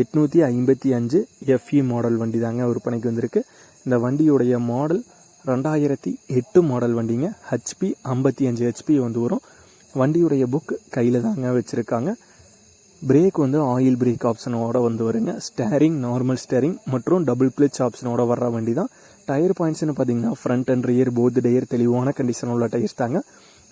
எட்நூற்றி ஐம்பத்தி அஞ்சு எஃப்இ மாடல் வண்டி தாங்க விற்பனைக்கு வந்திருக்கு. இந்த வண்டியுடைய மாடல் ரெண்டாயிரத்தி எட்டு மாடல் வண்டிங்க. ஹெச்பி ஐம்பத்தி அஞ்சு ஹெச்பி வந்து வரும். வண்டியுடைய புக் கையில் தாங்க வச்சுருக்காங்க. பிரேக் வந்து ஆயில் பிரேக் ஆப்ஷனோட வந்து வருங்க. ஸ்டேரிங் நார்மல் ஸ்டேரிங் மற்றும் டபுள் பிளிச் ஆப்ஷனோட வர்ற வண்டி தான் டயர் பாயிண்ட்ஸ்னு பார்த்தீங்கன்னா front and rear both tyre தெளிவான கண்டிஷன் உள்ள டயர்ஸ் தாங்க.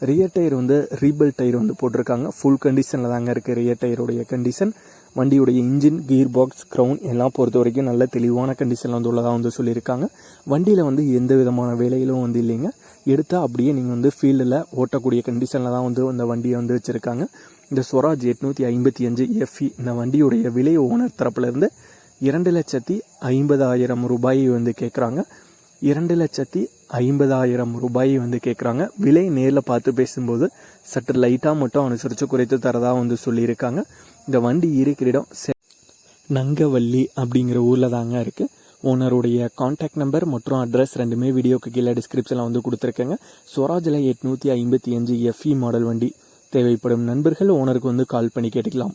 ரியர் டயர் வந்து ரீபில் டயர் வந்து போட்டிருக்காங்க. ஃபுல் கண்டிஷனில் தாங்க இருக்குது ரியர் டயருடைய கண்டிஷன் வண்டியுடைய இன்ஜின் கியர் பாக்ஸ் க்ரௌன் எல்லாம் பொறுத்த வரைக்கும் நல்ல தெளிவான கண்டிஷனில் வந்து உள்ளதாக வந்து சொல்லியிருக்காங்க. வண்டியில் வந்து எந்த விதமான வேலையிலும் வந்து இல்லைங்க. எடுத்தால் அப்படியே நீங்கள் வந்து ஃபீல்டில் ஓட்டக்கூடிய கண்டிஷனில் தான் வந்து இந்த வண்டியை வந்து வச்சுருக்காங்க. இந்த ஸ்வராஜ் எட்நூற்றி ஐம்பத்தி அஞ்சு எஃப்இ இந்த வண்டியுடைய விலை ஓனர் தரப்புலேருந்து இரண்டு லட்சத்தி ஐம்பதாயிரம் ரூபாய் வந்து கேட்குறாங்க இரண்டு லட்சத்தி ஐம்பதாயிரம் ரூபாய் வந்து கேட்குறாங்க விலை நேரில் பார்த்து பேசும்போது சற்று லைட்டாக மட்டும் அனுசரித்து குறைத்து தரதாக வந்து சொல்லியிருக்காங்க. இந்த வண்டி இருக்கிற இடம் செ- நங்கவள்ளி அப்படிங்கிற ஊரில் தாங்க இருக்குது ஓனருடைய காண்டாக்ட் நம்பர் மற்றும் அட்ரஸ் ரெண்டுமே வீடியோக்கு கீழே டிஸ்கிரிப்ஷனில் வந்து கொடுத்துருக்கேங்க. ஸ்வராஜில் எட்நூற்றி ஐம்பத்தி அஞ்சு எஃப்இ மாடல் வண்டி தேவைப்படும். நண்பர்கள் ஓனருக்கு வந்து கால் பண்ணி கேட்டுக்கலாம்.